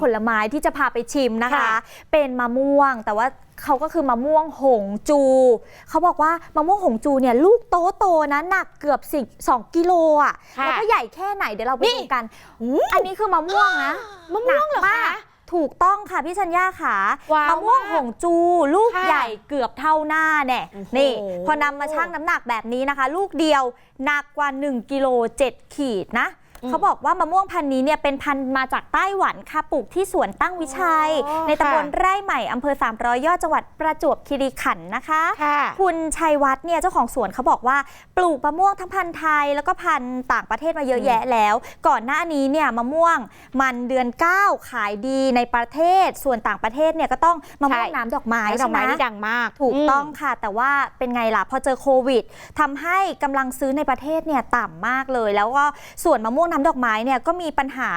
ผลไม้ที่จะพาไปชิมนะคะ ค่ะ เป็นมะม่วงแต่ว่าเขาก็คือมะม่วงหงจู เขาบอกว่ามะม่วงหงจูเนี่ยลูกโตโตๆนะหนักเกือบสิสองกิโลอะค่ะแล้วก็ใหญ่แค่ไหนเดี๋ยวเราไปนี่ ดูกัน อันนี้คือมะม่วงนะมะม่วงเหรอนักคะมากถูกต้องค่ะพี่ชัญญาค่ะว้าวมะม่วงหงจูลูกค่ะใหญ่เกือบเท่าหน้าแน่โอ้โห นี่ พอนำมาชั่งน้ำหนักแบบนี้นะคะ ลูกเดียวหนักกว่า 1กิโล7ขีดนะอืม เขาบอกว่ามะม่วงพันธุ์นี้เนี่ยเป็นพันธุ์มาจากไต้หวันค่ะปลูกที่สวนตั้งวิชัย อ๋อในตำบลค่ะไร่ใหม่อำเภอ 300 ยอดจังหวัดประจวบคีรีขันธ์นะคะค่ะคุณชัยวัฒน์เนี่ยเจ้าของสวนเขาบอกว่าปลูกมะม่วงทั้งพันธุ์ไทย แล้วก็พันธุ์ต่างประเทศมาเยอะแยะแล้ว ก่อนหน้านี้เนี่ยมะม่วงมันเดือน9ขายดีในประเทศส่วนต่างประเทศเนี่ยก็ต้องมะม่วงใช่ น้ำดอกไม้ไม้ดอกใช่ไหมไม้ที่ดังมากถูกต้องม ค่ะ แต่ว่าเป็นไงล่ะ พอเจอโควิดทำให้กำลังซื้อในประเทศเนี่ยต่ำมากเลย แล้วก็ส่วนมะม่วงน้ำดอกไม้เนี่ยก็มีปัญหา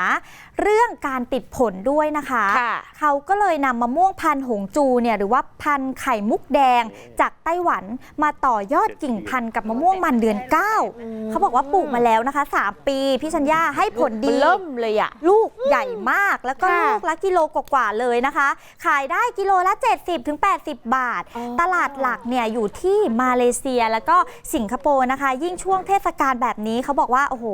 เรื่องการติดผลด้วยนะคะค่ะเขาก็เลยนำมะม่วงพันธุ์หงจูเนี่ยหรือว่าพันธุ์ไข่มุกแดงจากไต้หวันมาต่อยอดกิ่งพันธุ์กับมะม่วงมันเดือน 9 เขาบอกว่าปลูกมาแล้วนะคะ 3 ปี พี่ชัญญาให้ผลดีเริ่มเลยอะลูกใหญ่มากแล้วก็ค่ะลูกละกิโลกว่าๆเลยนะคะ ขายได้กิโลละ 70-80ถึง80บาทอ๋อตลาดหลักเนี่ยอยู่ที่มาเลเซียแล้วก็สิงคโปร์นะคะ ยิ่งช่วงเทศกาลแบบนี้เขาบอกว่า โอ้โห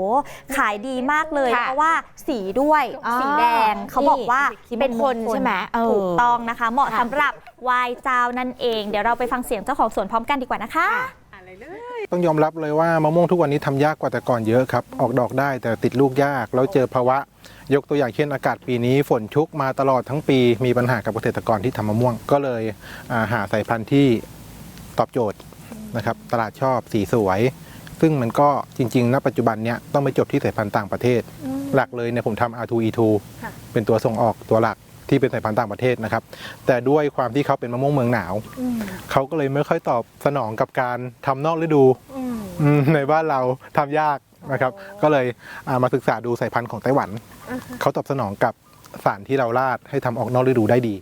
ขายดีมากเลย ค่ะเพราะว่าสีด้วยอ๋อสีแดงเขาบอกว่านี่เป็นมงคลใช่ไหมเออถูกต้องนะคะ เหมาะค่ะ สำหรับวายเจ้านั่นเอง เดี๋ยวเราไปฟังเสียงเจ้าของสวนพร้อมกันดีกว่านะคะ ต้องยอมรับเลยว่ามะม่วงทุกวันนี้ทำยากกว่าแต่ก่อนเยอะครับ ออกดอกได้แต่ติดลูกยาก แล้วเจอภาวะ ยกตัวอย่างเช่นอากาศปีนี้ ฝนชุกมาตลอดทั้งปี มีปัญหากับเกษตรกรที่ทำมะม่วง ก็เลยอ่าหาสายพันธุ์ที่ตอบโจทย์นะครับ ตลาดชอบสีสวย ซึ่งมันก็จริงๆณปัจจุบันเนี้ยต้องไปจบที่สายพันธุ์ต่างประเทศ หลักเลยเนี่ยผมทำ R2E2 ค่ะเป็นตัวส่งออกตัวหลักที่เป็นสายพันธุ์ต่างประเทศนะครับ แต่ด้วยความที่เขาเป็นมะม่วงเมืองหนาว เขาก็เลยไม่ค่อยตอบสนองกับการทำนอกฤดูอืมในบ้านเราทำยากนะครับ ก็เลยอ่ามาศึกษาดูสายพันธุ์ของไต้หวัน เขาตอบสนองกับสารที่เราราดให้ทำออกนอกฤดูได้ดี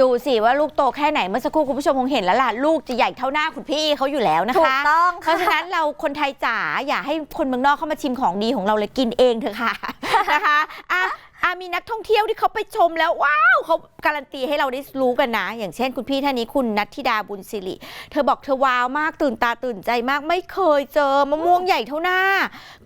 ดูสิว่าลูกโตแค่ไหนเมื่อสักครู่คุณผู้ชมคงเห็นแล้วล่ะ ลูกจะใหญ่เท่าหน้าคุณพี่เขาอยู่แล้วนะคะถูกต้องเพราะฉะนั้นเราคนไทยจ๋าอย่าให้คนเมืองนอกเข้ามาชิมของดีของเราเลยกินเองเถอะค่ะนะคะอะ อะมีนักท่องเที่ยวที่เขาไปชมแล้วว้าวเขาการันตีให้เราได้รู้กันนะ อย่างเช่นคุณพี่ท่านนี้คุณนัทธิดาบุญสิริ เธอบอกเธอว้าวมากตื่นตาตื่นใจมากไม่เคยเจอมะม่วงใหญ่เท่าหน้า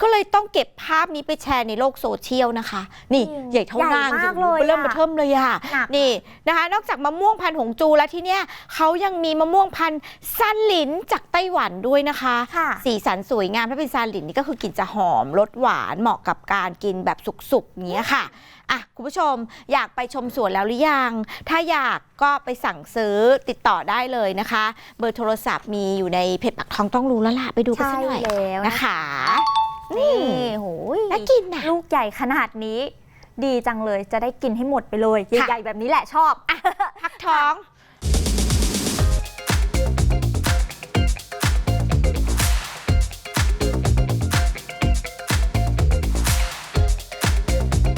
ก็เลยต้องเก็บภาพนี้ไปแชร์ในโลกโซเชียลนะคะ นี่อืมใหญ่เท่าหน้าใหญ่จริมากงเลยๆเริ่มอะมาเทิมเลยอะหนักนี่นะคะนอกจากมะม่วงพันธุ์หงจูแล้วที่เนี้ยเขายังมีมะม่วงพันธุ์ซันหลินจากไต้หวันด้วยนะคะค่ะสีสันสวยงามถ้าเป็นซานหลินนี่ก็คือกลิ่นจะหอมรสหวานเหมาะกับการกินแบบสุกๆอย่างเงี้ยค่ะอะคุณผู้ชมอยากไปชมสวนแล้วหรือยัง ถ้าอยากก็ไปสั่งซื้อติดต่อได้เลยนะคะ เบอร์โทรศัพท์มีอยู่ในเพจปักทองต้องรู้แล้วล่ะ ไปดูกันใช่สักหน่อยแล้วนะนะคะนี่โหยน่ากินนะ ลูกใหญ่ขนาดนี้ ดีจังเลยจะได้กินให้หมดไปเลย ค่ะ ใหญ่ๆแบบนี้แหละชอบ พักท้อง